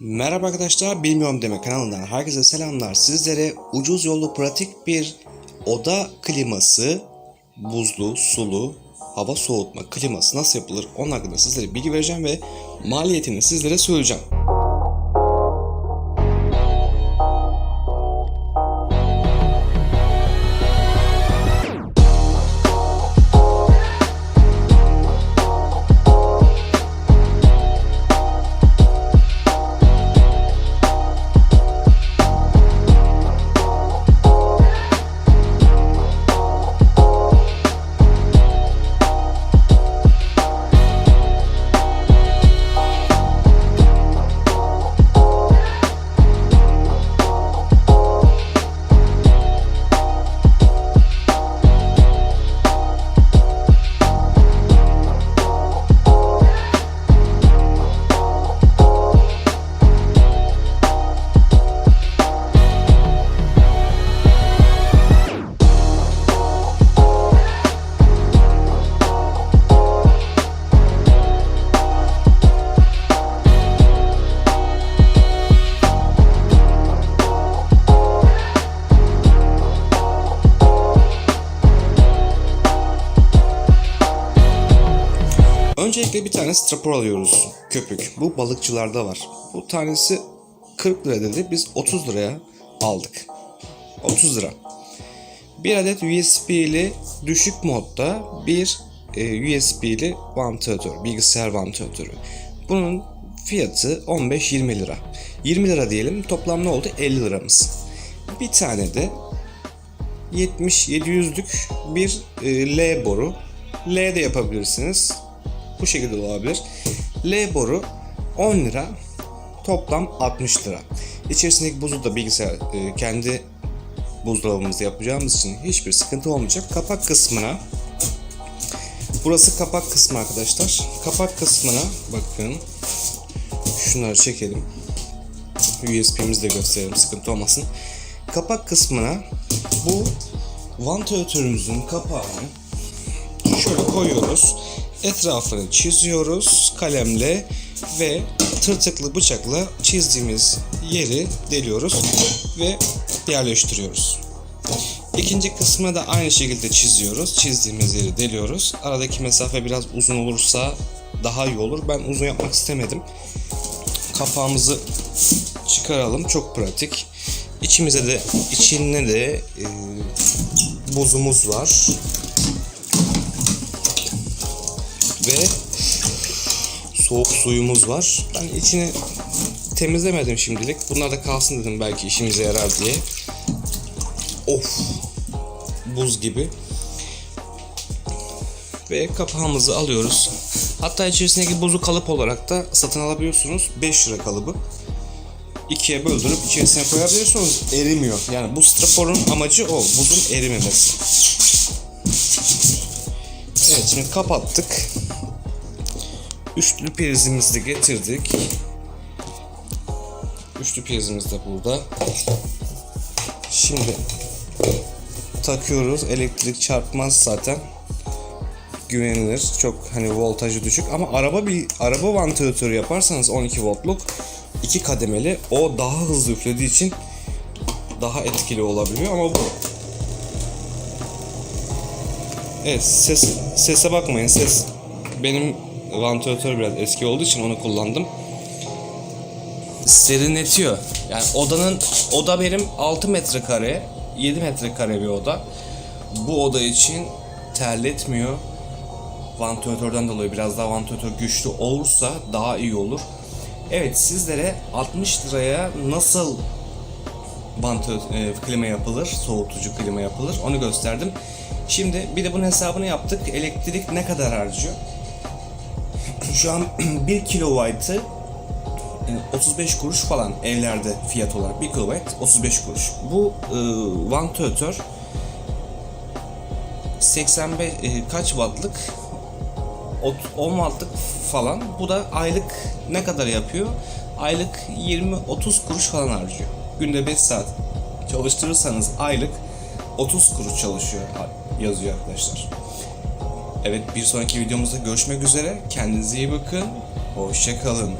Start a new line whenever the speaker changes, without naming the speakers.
Merhaba arkadaşlar, Bilmiyorum Deme kanalından herkese selamlar. Sizlere ucuz yollu pratik bir oda kliması, buzlu, sulu, hava soğutma kliması nasıl yapılır onun hakkında sizlere bilgi vereceğim ve maliyetini sizlere söyleyeceğim. Öncelikle bir tane strapor alıyoruz. Köpük. Bu balıkçılarda var. Bu tanesi 40 lira dedi. Biz 30 liraya aldık. 30 lira. Bir adet USB'li düşük modda bir e, USB'li vantilatör, bilgisayar vantilatörü. Bunun fiyatı 15-20 lira. 20 lira diyelim toplam ne oldu? 50 liramız. Bir tane de 70-700'lük bir e, L boru. L de yapabilirsiniz. Bu şekilde de olabilir. L boru 10 lira. Toplam 60 lira. İçerisindeki buzu da bilgisayar e, kendi buzdolabımızda yapacağımız için hiçbir sıkıntı olmayacak. Kapak kısmına Burası kapak kısmı arkadaşlar. Kapak kısmına bakın. Şunları çekelim. USB'mizi de gösterelim sıkıntı olmasın. Kapak kısmına bu vantilatörümüzün kapağını şöyle koyuyoruz. Etrafını çiziyoruz kalemle ve tırtıklı bıçakla çizdiğimiz yeri deliyoruz ve yerleştiriyoruz. İkinci kısmına da aynı şekilde çiziyoruz. Çizdiğimiz yeri deliyoruz. Aradaki mesafe biraz uzun olursa daha iyi olur. Ben uzun yapmak istemedim. Kapağımızı çıkaralım. Çok pratik. İçimize de içinde de e, buzumuz var. Ve soğuk suyumuz var. Ben içini temizlemedim şimdilik. Bunlar da kalsın dedim belki işimize yarar diye. Of. Buz gibi. Ve kapağımızı alıyoruz. Hatta içerisindeki buzu kalıp olarak da satın alabiliyorsunuz. 5 lira kalıbı. İkiye böldürüp içerisine koyabiliyorsunuz. Erimiyor. Yani bu straforun amacı o. Buzun erimemesi. Evet şimdi kapattık. Üçlü prizimizi de getirdik. Üçlü prizimiz de burada. Şimdi takıyoruz. Elektrik çarpmaz zaten. Güvenilir. Çok hani voltajı düşük ama araba bir araba vantilatörü yaparsanız 12 voltluk iki kademeli o daha hızlı üflediği için daha etkili olabiliyor ama bu Evet ses sese bakmayın ses benim vantilatör biraz eski olduğu için onu kullandım. Serinletiyor. Yani odanın oda benim 6 metrekare 7 metrekare bir oda. Bu oda için terletmiyor. Vantilatörden dolayı biraz daha vantilatör güçlü olursa daha iyi olur. Evet sizlere 60 liraya nasıl vantilatör, e, klima yapılır, soğutucu klima yapılır onu gösterdim. Şimdi bir de bunun hesabını yaptık. Elektrik ne kadar harcıyor? Şu an 1 kilowattı 35 kuruş falan evlerde fiyat olarak 1 kilowatt 35 kuruş. Bu e, vantilatör 85 e, kaç wattlık? Ot- 10 wattlık falan. Bu da aylık ne kadar yapıyor? Aylık 20-30 kuruş falan harcıyor. Günde 5 saat çalıştırırsanız aylık 30 kuruş çalışıyor yazıyor arkadaşlar. Evet bir sonraki videomuzda görüşmek üzere. Kendinize iyi bakın. Hoşçakalın.